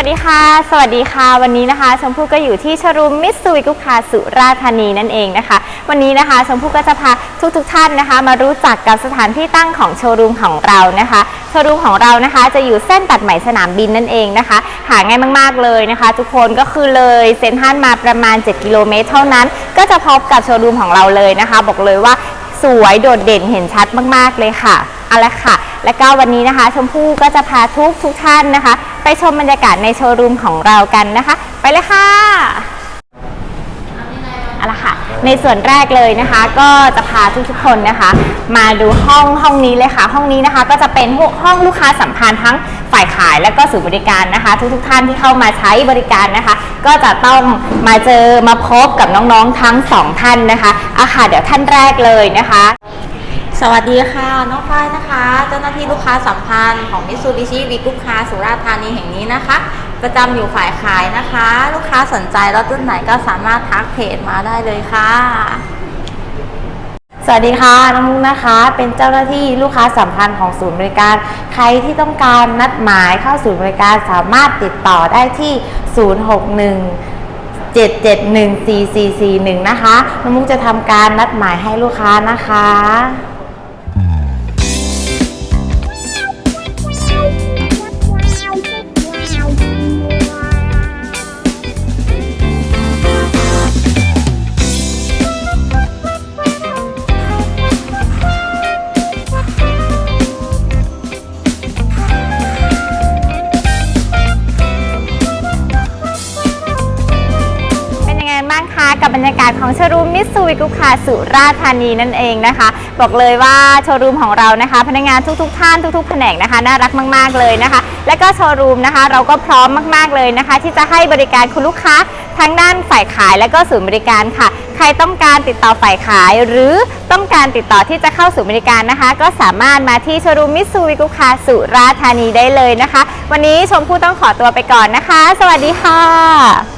วัสดีค่ะ สวัสดีค่ะ วันนี้นะคะ ชมพู่ก็อยู่ที่ชรูมมิตซูวิกุคาสุราธานีนั่นเองนะคะ วันนี้นะคะ ชมพู่ก็จะพาทุกๆทท่านนะคะ มารู้จักกับสถานที่ตั้งของโชว์รูมของเรานะคะ โชว์รูมของเรานะคะจะอยู่เส้นตัดใหม่สนามบินนั่นเองนะคะ หาง่ายมากๆเลยนะคะ ทุกคนก็คือเลยเซ็นทรัลมาประมาณ 7 กิโลเมตรเท่านั้น ก็จะพบกับโชว์รูมของเราเลยนะคะ บอกเลยว่าสวยโดดเด่นเห็นชัดมากๆเลยค่ะเอาละค่ะ และก็วันนี้นะคะ ชมพู่ก็จะพาทุกทุกท่านนะคะ ไปชมบรรยากาศในโชว์รูมของเรากันนะคะ ไปเลยค่ะเอาละค่ะ ในส่วนแรกเลยนะคะ ก็จะพาทุกๆคนนะคะ มาดูห้องห้องนี้เลยค่ะ ห้องนี้นะคะก็จะเป็นห้องลูกค้าสัมพันธ์ทั้งฝ่ายขายและก็ศูนย์บริการนะคะ ทุกๆท่านที่เข้ามาใช้บริการนะคะ ก็จะต้องมาเจอมาพบกับน้องๆทั้งสองท่านนะคะอาค่ะเดี๋ยวท่านแรกเลยนะคะ สวัสดีค่ะ น้องฝ้ายนะคะ เจ้าหน้าที่ลูกค้าสัมพันธ์ของมิตซูบิชิวีกุ๊คาสุราษฎร์ธานีแห่งนี้นะคะ ประจำอยู่ฝ่ายขายนะคะ ลูกค้าสนใจรถรุ่นไหนก็สามารถทักเพจมาได้เลยค่ะ สวัสดีค่ะ น้องมุกนะคะ เป็นเจ้าหน้าที่ลูกค้าสัมพันธ์ของศูนย์บริการ ใครที่ต้องการนัดหมายเข้าศูนย์บริการสามารถติดต่อได้ที่ 061 7714441 นะคะ น้องมุกจะทำการนัดหมายให้ลูกค้านะคะ ไงบ้างคะ กับบรรยากาศของโชว์รูมมิตซูวิกุคาสุราษฎร์ธานีนั่นเองนะคะ บอกเลยว่าโชว์รูมของเรานะคะ พนักงานทุกๆทท่านทุกๆแผนกนะคะ น่ารักมากๆเลยนะคะ และก็โชว์รูมนะคะ เราก็พร้อมมากๆเลยนะคะ ที่จะให้บริการคุณลูกค้าทั้งด้านฝ่ายขายและก็ศูนย์บริการค่ะ ใครต้องการติดต่อฝ่ายขาย หรือต้องการติดต่อที่จะเข้าศูนย์บริการนะคะ ก็สามารถมาที่โชว์รูมมิตซูวิกุคาสุราษฎร์ธานีได้เลยนะคะ วันนี้ชมพู่ต้องขอตัวไปก่อนนะคะ สวัสดีค่ะ